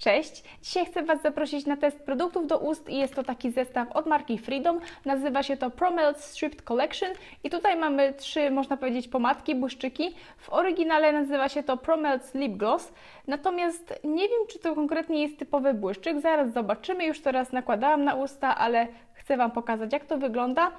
Cześć! Dzisiaj chcę Was zaprosić na test produktów do ust i jest to taki zestaw od marki Freedom. Nazywa się to ProMelt Stripped Collection i tutaj mamy trzy, można powiedzieć, pomadki, błyszczyki. W oryginale nazywa się to ProMelt Lip Gloss, natomiast nie wiem, czy to konkretnie jest typowy błyszczyk. Zaraz zobaczymy, już teraz nakładałam na usta, ale chcę Wam pokazać, jak to wygląda.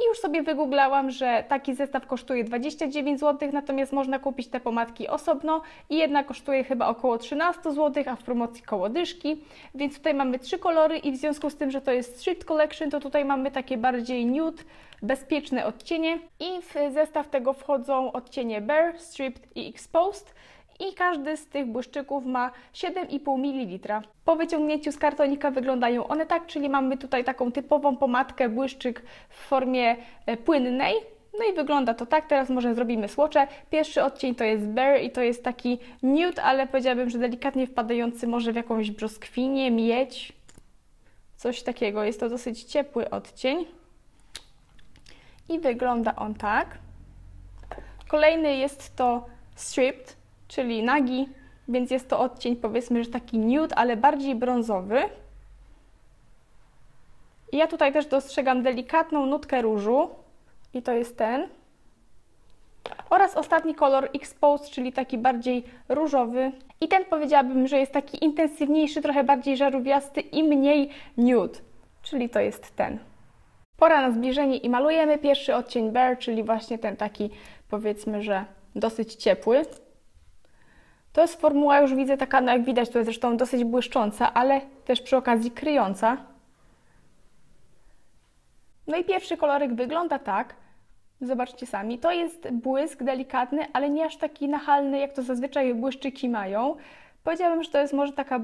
I już sobie wygooglałam, że taki zestaw kosztuje 29 zł, natomiast można kupić te pomadki osobno i jedna kosztuje chyba około 13 zł, a w promocji koło dyszki. Więc tutaj mamy trzy kolory i w związku z tym, że to jest Street Collection, to tutaj mamy takie bardziej nude, bezpieczne odcienie i w zestaw tego wchodzą odcienie Bare, Stripped i Exposed i każdy z tych błyszczyków ma 7,5 ml. Po wyciągnięciu z kartonika wyglądają one tak, czyli mamy tutaj taką typową pomadkę błyszczyk w formie e, płynnej, no i wygląda to tak. Teraz może zrobimy słocze. Pierwszy odcień to jest Bear i to jest taki nude, ale powiedziałabym, że delikatnie wpadający może w jakąś brzoskwinię, miedź. Coś takiego. Jest to dosyć ciepły odcień. I wygląda on tak. Kolejny jest to Stripped czyli nagi, więc jest to odcień powiedzmy, że taki nude, ale bardziej brązowy. I ja tutaj też dostrzegam delikatną nutkę różu i to jest ten. Oraz ostatni kolor Exposed, czyli taki bardziej różowy. I ten powiedziałabym, że jest taki intensywniejszy, trochę bardziej żarówiasty i mniej nude, czyli to jest ten. Pora na zbliżenie i malujemy pierwszy odcień Bare, czyli właśnie ten taki powiedzmy, że dosyć ciepły. To jest formuła już widzę taka, no jak widać, to jest zresztą dosyć błyszcząca, ale też przy okazji kryjąca. No i pierwszy kolorek wygląda tak. Zobaczcie sami. To jest błysk delikatny, ale nie aż taki nachalny, jak to zazwyczaj błyszczyki mają. Powiedziałabym, że to jest może taka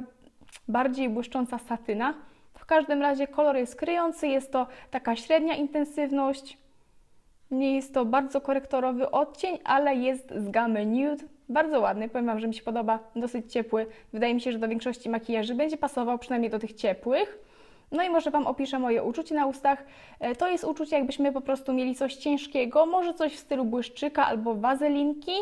bardziej błyszcząca satyna. W każdym razie kolor jest kryjący, jest to taka średnia intensywność. Nie jest to bardzo korektorowy odcień, ale jest z gamy nude. Bardzo ładny, powiem Wam, że mi się podoba, dosyć ciepły. Wydaje mi się, że do większości makijaży będzie pasował, przynajmniej do tych ciepłych. No i może Wam opiszę moje uczucie na ustach. E, to jest uczucie, jakbyśmy po prostu mieli coś ciężkiego, może coś w stylu błyszczyka albo wazelinki,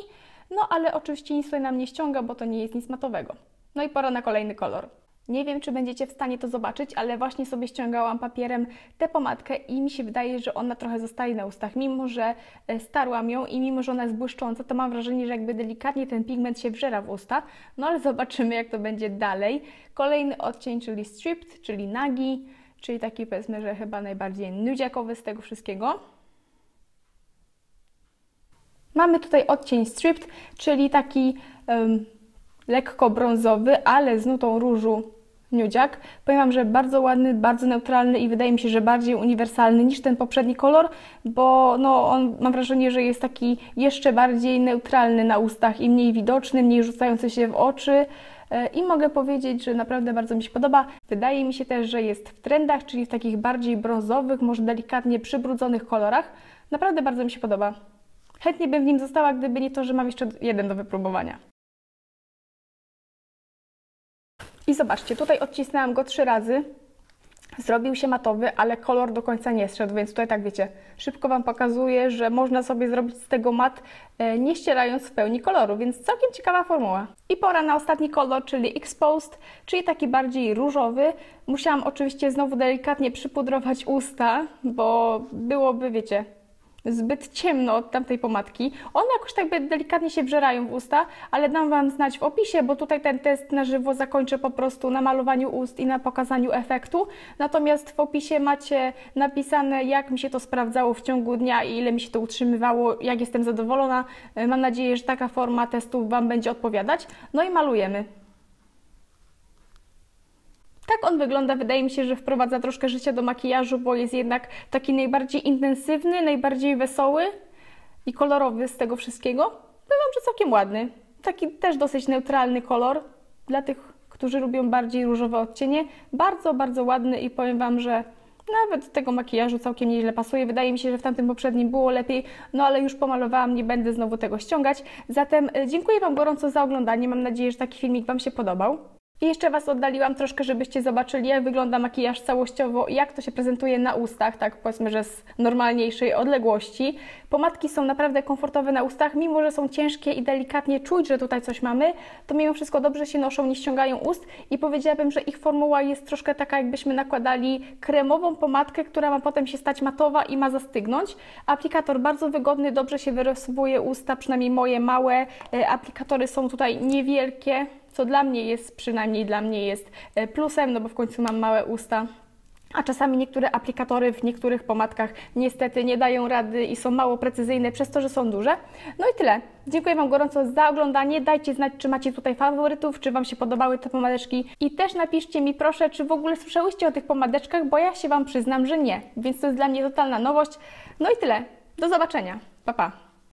no ale oczywiście nic tutaj nam nie ściąga, bo to nie jest nic matowego. No i pora na kolejny kolor. Nie wiem, czy będziecie w stanie to zobaczyć, ale właśnie sobie ściągałam papierem tę pomadkę i mi się wydaje, że ona trochę zostaje na ustach. Mimo, że e, starłam ją i mimo, że ona jest błyszcząca, to mam wrażenie, że jakby delikatnie ten pigment się wżera w usta. No ale zobaczymy, jak to będzie dalej. Kolejny odcień, czyli stripped, czyli nagi, czyli taki powiedzmy, że chyba najbardziej nudziakowy z tego wszystkiego. Mamy tutaj odcień stripped, czyli taki um, lekko brązowy, ale z nutą różu nudziak. Powiem Wam, że bardzo ładny, bardzo neutralny i wydaje mi się, że bardziej uniwersalny niż ten poprzedni kolor, bo no, on mam wrażenie, że jest taki jeszcze bardziej neutralny na ustach i mniej widoczny, mniej rzucający się w oczy. E, I mogę powiedzieć, że naprawdę bardzo mi się podoba. Wydaje mi się też, że jest w trendach, czyli w takich bardziej brązowych, może delikatnie przybrudzonych kolorach. Naprawdę bardzo mi się podoba. Chętnie bym w nim została, gdyby nie to, że mam jeszcze jeden do wypróbowania. I zobaczcie, tutaj odcisnęłam go trzy razy. Zrobił się matowy, ale kolor do końca nie zszedł, więc tutaj tak wiecie, szybko Wam pokazuję, że można sobie zrobić z tego mat, e, nie ścierając w pełni koloru, więc całkiem ciekawa formuła. I pora na ostatni kolor, czyli Exposed, czyli taki bardziej różowy. Musiałam oczywiście znowu delikatnie przypudrować usta, bo byłoby, wiecie, zbyt ciemno od tamtej pomadki. One jakoś tak delikatnie się wżerają w usta, ale dam Wam znać w opisie, bo tutaj ten test na żywo zakończę po prostu na malowaniu ust i na pokazaniu efektu. Natomiast w opisie macie napisane, jak mi się to sprawdzało w ciągu dnia i ile mi się to utrzymywało, jak jestem zadowolona. Mam nadzieję, że taka forma testu Wam będzie odpowiadać. No i malujemy. On wygląda. Wydaje mi się, że wprowadza troszkę życia do makijażu, bo jest jednak taki najbardziej intensywny, najbardziej wesoły i kolorowy z tego wszystkiego. Powiem, że całkiem ładny. Taki też dosyć neutralny kolor dla tych, którzy lubią bardziej różowe odcienie. Bardzo, bardzo ładny i powiem Wam, że nawet tego makijażu całkiem nieźle pasuje. Wydaje mi się, że w tamtym poprzednim było lepiej, no ale już pomalowałam, nie będę znowu tego ściągać. Zatem e, dziękuję Wam gorąco za oglądanie. Mam nadzieję, że taki filmik Wam się podobał. I jeszcze Was oddaliłam troszkę, żebyście zobaczyli, jak wygląda makijaż całościowo i jak to się prezentuje na ustach, tak powiedzmy, że z normalniejszej odległości. Pomadki są naprawdę komfortowe na ustach, mimo że są ciężkie i delikatnie czuć, że tutaj coś mamy, to mimo wszystko dobrze się noszą, nie ściągają ust i powiedziałabym, że ich formuła jest troszkę taka, jakbyśmy nakładali kremową pomadkę, która ma potem się stać matowa i ma zastygnąć. Aplikator bardzo wygodny, dobrze się wyrysowuje usta, przynajmniej moje małe. E, Aplikatory są tutaj niewielkie, co dla mnie jest, przynajmniej dla mnie jest e, plusem, no bo w końcu mam małe usta. A czasami niektóre aplikatory w niektórych pomadkach niestety nie dają rady i są mało precyzyjne przez to, że są duże. No i tyle. Dziękuję Wam gorąco za oglądanie. Dajcie znać, czy macie tutaj faworytów, czy Wam się podobały te pomadeczki. I też napiszcie mi proszę, czy w ogóle słyszałyście o tych pomadeczkach, bo ja się Wam przyznam, że nie. Więc to jest dla mnie totalna nowość. No i tyle. Do zobaczenia. Pa, pa.